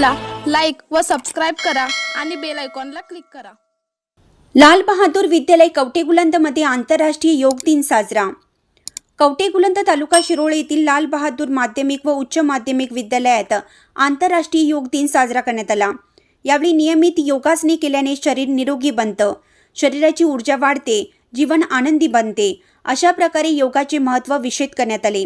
व सबस्क्राईब करा आणि बेल आयकॉनला क्लिक करा. लाल बहादूर विद्यालय कवटेगुलंदमध्ये आंतरराष्ट्रीय योग दिन साजरा. कवटेगुलंद तालुका शिरोळ येथील लाल बहादूर माध्यमिक व उच्च माध्यमिक विद्यालयात आंतरराष्ट्रीय योग दिन साजरा करण्यात आला. यावेळी नियमित योगासने केल्याने शरीर निरोगी बनतं शरीराची ऊर्जा वाढते जीवन आनंदी बनते अशा प्रकारे योगाचे महत्त्व विषद करण्यात आले.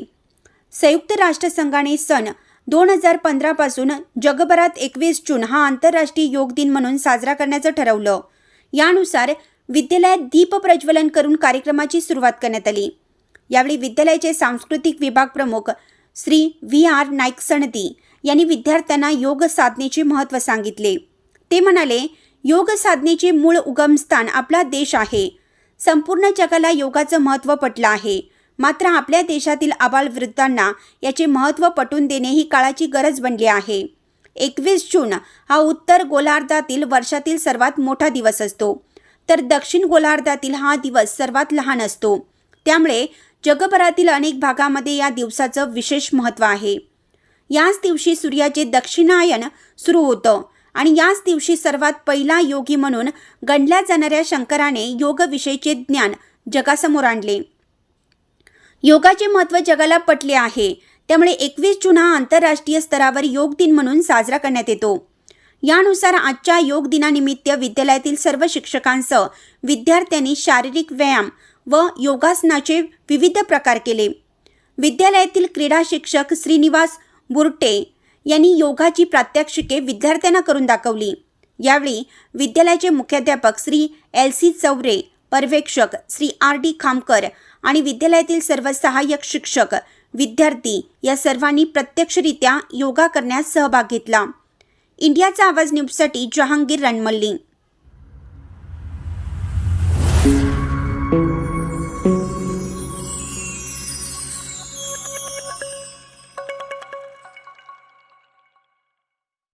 संयुक्त राष्ट्रसंघाने सन दोन हजार पंधरापासून जगभरात एकवीस जून हा आंतरराष्ट्रीय योग दिन म्हणून साजरा करण्याचं ठरवलं. यानुसार विद्यालयात दीप प्रज्वलन करून कार्यक्रमाची सुरुवात करण्यात आली. यावेळी विद्यालयाचे सांस्कृतिक विभाग प्रमुख श्री व्ही आर नाईक सणती यांनी विद्यार्थ्यांना योग साधनेचे महत्त्व सांगितले. ते म्हणाले योग साधनेचे मूळ उगमस्थान आपला देश आहे. संपूर्ण जगाला योगाचं महत्त्व पटलं आहे. मात्र आपल्या देशातील आबालवृद्धांना याचे महत्त्व पटवून देणे ही काळाची गरज बनली आहे. एकवीस जून हा उत्तर गोलार्धातील वर्षातील सर्वात मोठा दिवस असतो. तर दक्षिण गोलार्धातील हा दिवस सर्वात लहान असतो. त्यामुळे जगभरातील अनेक भागामध्ये या दिवसाचं विशेष महत्त्व आहे. याच दिवशी सूर्याचे दक्षिणायन सुरू होतं आणि याच दिवशी सर्वात पहिला योगी म्हणून गणल्या जाणाऱ्या शंकराने योगविषयीचे ज्ञान जगासमोर आणले. योगाचे महत्त्व जगाला पटले आहे. त्यामुळे एकवीस जून हा आंतरराष्ट्रीय स्तरावर योग दिन म्हणून साजरा करण्यात येतो. यानुसार आजच्या योग दिनानिमित्त विद्यालयातील सर्व शिक्षकांसह विद्यार्थ्यांनी शारीरिक व्यायाम व योगासनाचे विविध प्रकार केले. विद्यालयातील क्रीडा शिक्षक श्रीनिवास बुरटे यांनी योगाची प्रात्यक्षिके विद्यार्थ्यांना करून दाखवली. यावेळी विद्यालयाचे मुख्याध्यापक श्री एल सी चौरे पर्यवेक्षक श्री आर डी खामकर आणि विद्यालयातील सर्व सहाय्यक शिक्षक विद्यार्थी या सर्वांनी प्रत्यक्षरित्या योगा करण्यास सहभाग घेतला. इंडियाचा आवाज न्यूजसाठी जहांगीर रणमल्ली